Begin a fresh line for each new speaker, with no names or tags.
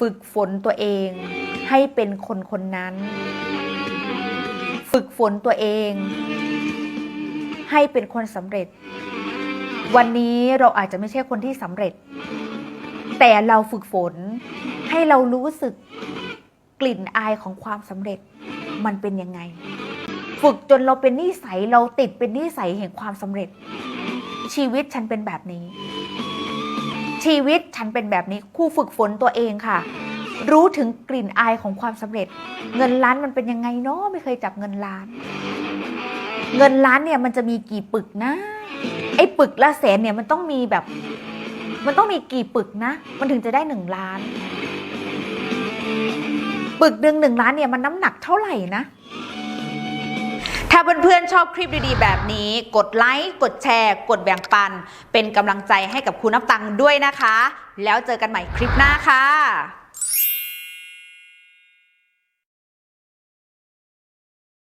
ฝึกฝนตัวเองให้เป็นคนคนนั้น ฝึกฝนตัวเอง ให้เป็นคนสำเร็จ วันนี้เราอาจจะไม่ใช่คนที่สำเร็จ แต่เราฝึกฝนให้เรารู้สึกกลิ่นอายของความสำเร็จมันเป็นยังไง ฝึกจนเราเป็นนิสัยเราติดเป็นนิสัยแห่งความสำเร็จ ชีวิตฉันเป็นแบบนี้ ชีวิตฉันเป็นแบบนี้ครูฝึกฝนตัวเองค่ะ รู้ถึงกลิ่นอายของความสำเร็จ เงินล้านมันเป็นยังไงเนาะไม่เคยจับเงินล้าน เงินล้านเนี่ยมันจะมีกี่ปึกนะไอ้ปึกละแสนเนี่ยมันต้องมีแบบ มันต้องมีกี่ปึกนะ มันถึงจะได้หนึ่งล้าน ปึกหนึ่งหนึ่งล้านเนี่ยมันน้ำหนักเท่าไหร่นะ ถ้าเพื่อนๆชอบคลิปดีๆ แบบนี้ กดไลค์ กดแชร์ กดแบ่งปัน เป็นกำลังใจให้กับคุณนับตังค์ด้วยนะคะ แล้วเจอกันใหม่คลิปหน้าค่ะ